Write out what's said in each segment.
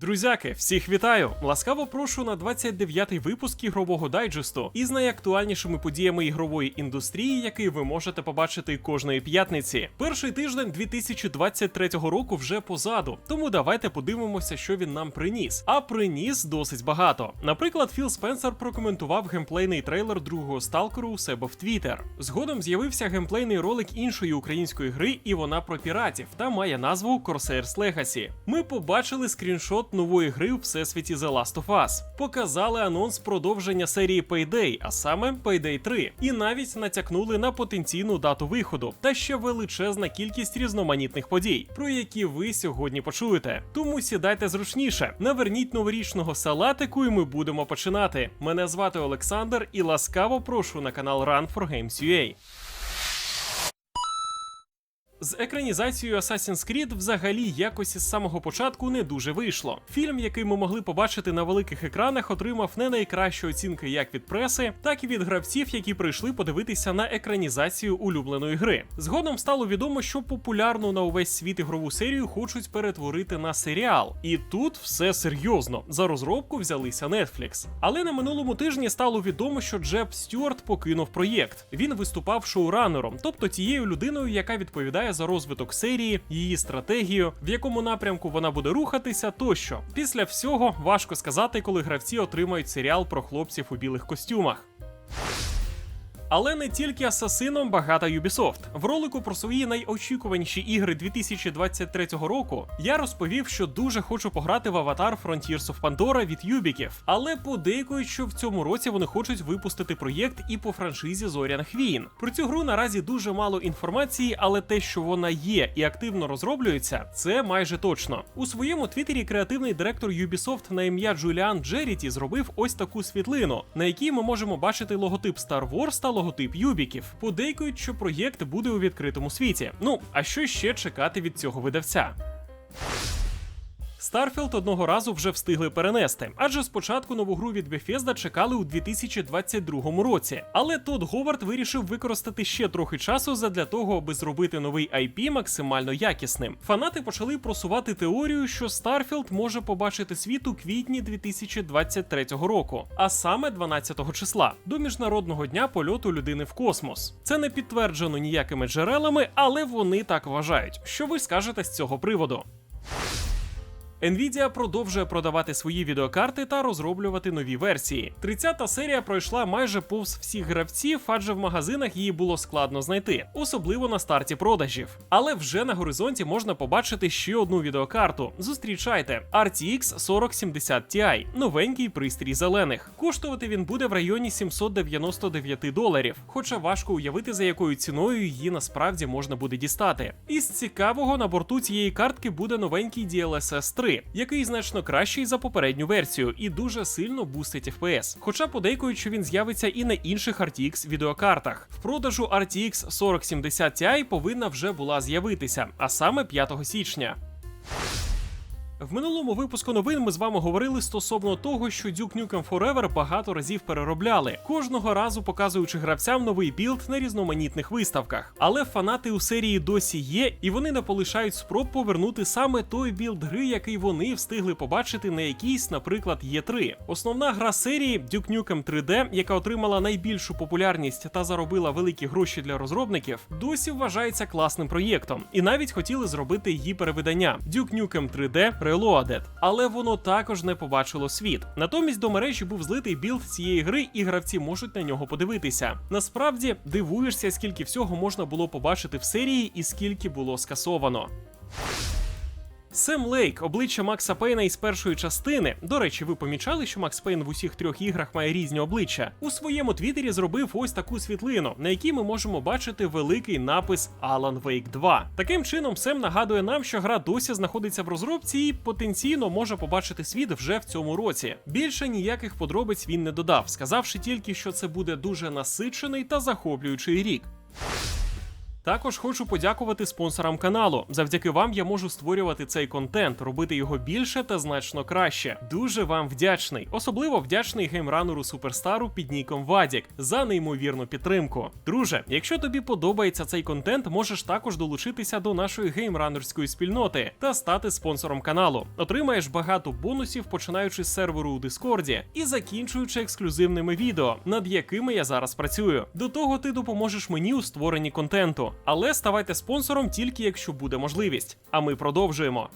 Друзяки, всіх вітаю! Ласкаво прошу на 29-й випуск ігрового дайджесту із найактуальнішими подіями ігрової індустрії, який ви можете побачити кожної п'ятниці. Перший тиждень 2023 року вже позаду, тому давайте подивимося, що він нам приніс. А приніс досить багато. Наприклад, Філ Спенсер прокоментував геймплейний трейлер другого сталкеру у себе в Твіттер. Згодом з'явився геймплейний ролик іншої української гри, і вона про піратів та має назву Corsairs Legacy. Ми побачили скріншот нової гри у всесвіті The Last of Us. Показали анонс продовження серії Payday, а саме Payday 3, і навіть натякнули на потенційну дату виходу та ще величезна кількість різноманітних подій, про які ви сьогодні почуєте. Тому сідайте зручніше, наверніть новорічного салатику, і ми будемо починати. Мене звати Олександр, і ласкаво прошу на канал Run for Games UA. З екранізацією Assassin's Creed взагалі якось із самого початку не дуже вийшло. Фільм, який ми могли побачити на великих екранах, отримав не найкращі оцінки як від преси, так і від гравців, які прийшли подивитися на екранізацію улюбленої гри. Згодом стало відомо, що популярну на увесь світ ігрову серію хочуть перетворити на серіал. І тут все серйозно. За розробку взялися Netflix. Але на минулому тижні стало відомо, що Джеб Стюарт покинув проєкт. Він виступав шоуранером, тобто тією людиною, яка відповідає за розвиток серії, її стратегію, в якому напрямку вона буде рухатися, тощо. Після всього важко сказати, коли гравці отримають серіал про хлопців у білих костюмах. Але не тільки асасином багата Ubisoft. В ролику про свої найочікуваніші ігри 2023 року я розповів, що дуже хочу пограти в аватар Frontiers of Pandora від Юбіків, але подейкують, що в цьому році вони хочуть випустити проєкт і по франшизі Зоряних війн. Про цю гру наразі дуже мало інформації, але те, що вона є і активно розроблюється, це майже точно. У своєму твіттері креативний директор Ubisoft на ім'я Джуліан Джеріті зробив ось таку світлину, на якій ми можемо бачити логотип Star Wars та логотип Юбіків. Подейкують, що проєкт буде у відкритому світі. Ну а що ще чекати від цього видавця? Starfield одного разу вже встигли перенести, адже спочатку нову гру від Bethesda чекали у 2022 році. Але Тодд Говард вирішив використати ще трохи часу задля того, аби зробити новий IP максимально якісним. Фанати почали просувати теорію, що Starfield може побачити світ у квітні 2023 року, а саме 12 числа, до міжнародного дня польоту людини в космос. Це не підтверджено ніякими джерелами, але вони так вважають. Що ви скажете з цього приводу? Nvidia продовжує продавати свої відеокарти та розроблювати нові версії. 30-та серія пройшла майже повз всіх гравців, адже в магазинах її було складно знайти, особливо на старті продажів. Але вже на горизонті можна побачити ще одну відеокарту. Зустрічайте RTX 4070 Ti, новенький пристрій зелених. Коштувати він буде в районі 799 доларів, хоча важко уявити, за якою ціною її насправді можна буде дістати. Із цікавого на борту цієї картки буде новенький DLSS 3, який значно кращий за попередню версію і дуже сильно бустить FPS. Хоча подейкують, що він з'явиться і на інших RTX відеокартах. В продажу RTX 4070 Ti повинна вже була з'явитися, а саме 5 січня. В минулому випуску новин ми з вами говорили стосовно того, що Duke Nukem Forever багато разів переробляли, кожного разу показуючи гравцям новий білд на різноманітних виставках. Але фанати у серії досі є, і вони не полишають спроб повернути саме той білд гри, який вони встигли побачити на якійсь, наприклад, Є3. Основна гра серії Duke Nukem 3D, яка отримала найбільшу популярність та заробила великі гроші для розробників, досі вважається класним проєктом, і навіть хотіли зробити її перевидання Duke Nukem 3D Reloaded, але воно також не побачило світ. Натомість до мережі був злитий білд цієї гри, і гравці можуть на нього подивитися. Насправді дивуєшся, скільки всього можна було побачити в серії і скільки було скасовано. Сем Лейк, обличчя Макса Пейна із першої частини. До речі, ви помічали, що Макс Пейн в усіх трьох іграх має різні обличчя. У своєму твіттері зробив ось таку світлину, на якій ми можемо бачити великий напис Alan Wake 2. Таким чином, Сем нагадує нам, що гра досі знаходиться в розробці і потенційно може побачити світ вже в цьому році. Більше ніяких подробиць він не додав, сказавши тільки, що це буде дуже насичений та захоплюючий рік. Також хочу подякувати спонсорам каналу. Завдяки вам я можу створювати цей контент, робити його більше та значно краще. Дуже вам вдячний. Особливо вдячний геймранеру суперстару під ніком Вадік за неймовірну підтримку. Друже, якщо тобі подобається цей контент, можеш також долучитися до нашої геймранерської спільноти та стати спонсором каналу. Отримаєш багато бонусів, починаючи з серверу у Дискорді і закінчуючи ексклюзивними відео, над якими я зараз працюю. До того ти допоможеш мені у створенні контенту. Але ставайте спонсором тільки якщо буде можливість. А ми продовжуємо.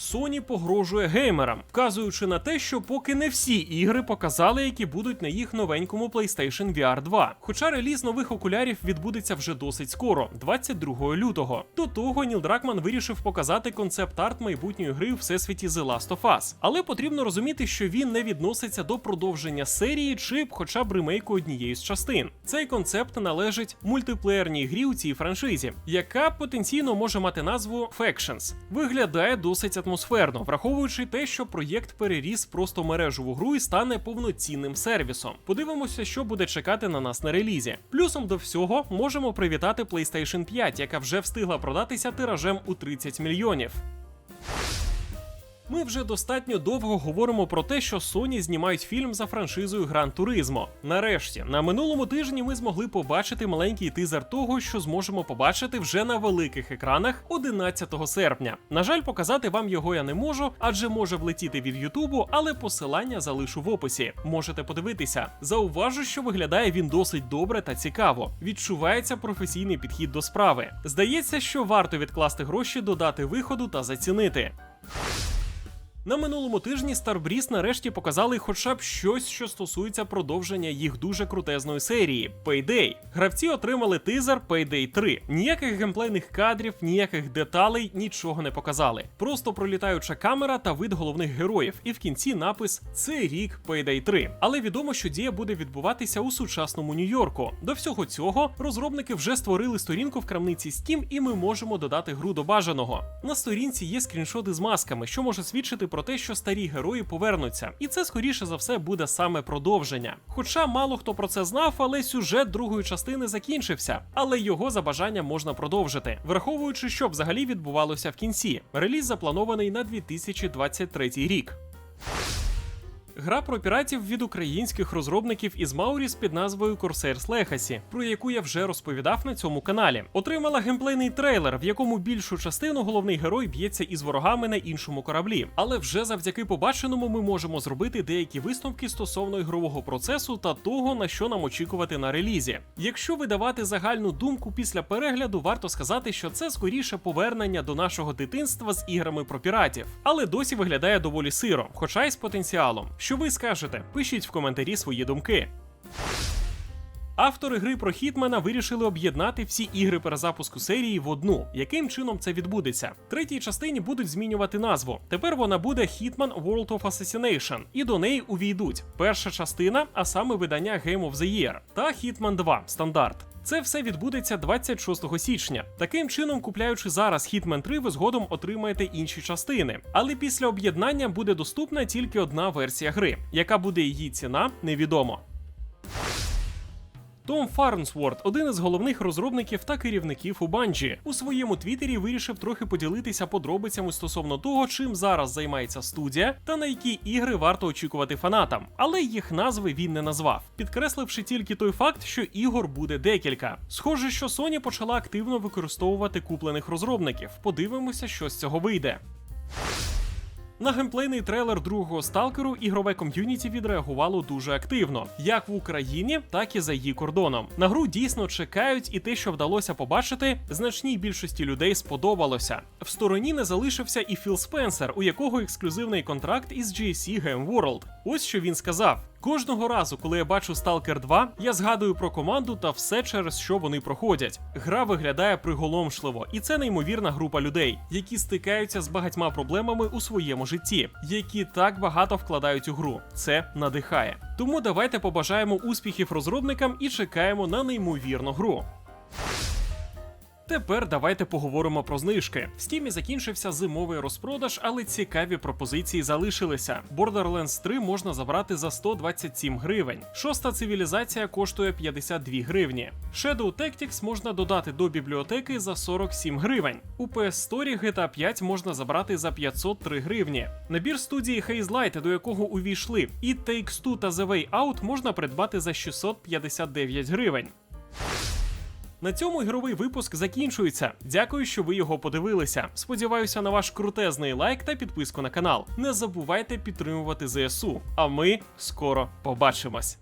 Sony погрожує геймерам, вказуючи на те, що поки не всі ігри показали, які будуть на їх новенькому PlayStation VR 2. Хоча реліз нових окулярів відбудеться вже досить скоро, 22 лютого. До того Ніл Дракман вирішив показати концепт-арт майбутньої гри у всесвіті The Last of Us. Але потрібно розуміти, що він не відноситься до продовження серії чи хоча б ремейку однієї з частин. Цей концепт належить мультиплеєрній грі у цій франшизі, яка потенційно може мати назву Factions. Виглядає досить атмосферно атмосферно, враховуючи те, що проєкт переріс просто мережеву гру і стане повноцінним сервісом. Подивимося, що буде чекати на нас на релізі. Плюсом до всього можемо привітати PlayStation 5, яка вже встигла продатися тиражем у 30 мільйонів. Ми вже достатньо довго говоримо про те, що Sony знімають фільм за франшизою Гран Туризмо. Нарешті, на минулому тижні ми змогли побачити маленький тизер того, що зможемо побачити вже на великих екранах 11 серпня. На жаль, показати вам його я не можу, адже може влетіти від Ютубу, але посилання залишу в описі. Можете подивитися. Зауважу, що виглядає він досить добре та цікаво. Відчувається професійний підхід до справи. Здається, що варто відкласти гроші, додати виходу та зацінити. На минулому тижні Starbreeze нарешті показали хоча б щось, що стосується продовження їх дуже крутезної серії Payday. Гравці отримали тизер Payday 3. Ніяких геймплейних кадрів, ніяких деталей, нічого не показали. Просто пролітаюча камера та вид головних героїв. І в кінці напис Це рік Payday 3. Але відомо, що дія буде відбуватися у сучасному Нью-Йорку. До всього цього розробники вже створили сторінку в крамниці Steam, і ми можемо додати гру до бажаного. На сторінці є скріншоти з масками, що може свідчити про те, що старі герої повернуться, і це скоріше за все буде саме продовження. Хоча мало хто про це знав, але сюжет другої частини закінчився, але його за бажанням можна продовжити, враховуючи, що взагалі відбувалося в кінці. Реліз запланований на 2023 рік. Гра про піратів від українських розробників із Мауріс під назвою Corsairs Legacy, про яку я вже розповідав на цьому каналі. Отримала геймплейний трейлер, в якому більшу частину головний герой б'ється із ворогами на іншому кораблі. Але вже завдяки побаченому ми можемо зробити деякі висновки стосовно ігрового процесу та того, на що нам очікувати на релізі. Якщо видавати загальну думку після перегляду, варто сказати, що це скоріше повернення до нашого дитинства з іграми про піратів, але досі виглядає доволі сиро, хоча й з потенціалом. Що ви скажете? Пишіть в коментарі свої думки. Автори гри про Хітмена вирішили об'єднати всі ігри перезапуску серії в одну. Яким чином це відбудеться? В третій частині будуть змінювати назву. Тепер вона буде Hitman World of Assassination, і до неї увійдуть перша частина, а саме видання Game of the Year, та Hitman 2 стандарт. Це все відбудеться 26 січня. Таким чином, купляючи зараз Hitman 3, ви згодом отримаєте інші частини. Але після об'єднання буде доступна тільки одна версія гри. Яка буде її ціна, невідомо. Том Фарнсворт, один із головних розробників та керівників у Bungie, у своєму твіттері вирішив трохи поділитися подробицями стосовно того, чим зараз займається студія та на які ігри варто очікувати фанатам. Але їх назви він не назвав, підкресливши тільки той факт, що ігор буде декілька. Схоже, що Sony почала активно використовувати куплених розробників. Подивимося, що з цього вийде. На геймплейний трейлер другого сталкеру ігрове ком'юніті відреагувало дуже активно, як в Україні, так і за її кордоном. На гру дійсно чекають, і те, що вдалося побачити, значній більшості людей сподобалося. В стороні не залишився і Філ Спенсер, у якого ексклюзивний контракт із GSC Game World. Ось що він сказав. Кожного разу, коли я бачу Stalker 2, я згадую про команду та все через що вони проходять. Гра виглядає приголомшливо, і це неймовірна група людей, які стикаються з багатьма проблемами у своєму житті, які так багато вкладають у гру. Це надихає. Тому давайте побажаємо успіхів розробникам і чекаємо на неймовірну гру. Тепер давайте поговоримо про знижки. В Стімі закінчився зимовий розпродаж, але цікаві пропозиції залишилися. Borderlands 3 можна забрати за 127 гривень. Шоста цивілізація коштує 52 гривні. Shadow Tactics можна додати до бібліотеки за 47 гривень. У PS Store GTA 5 можна забрати за 503 гривні. Набір студії Haze Light, до якого увійшли, і Takes-Two та The Way Out можна придбати за 659 гривень. На цьому ігровий випуск закінчується. Дякую, що ви його подивилися. Сподіваюся на ваш крутезний лайк та підписку на канал. Не забувайте підтримувати ЗСУ. А ми скоро побачимось.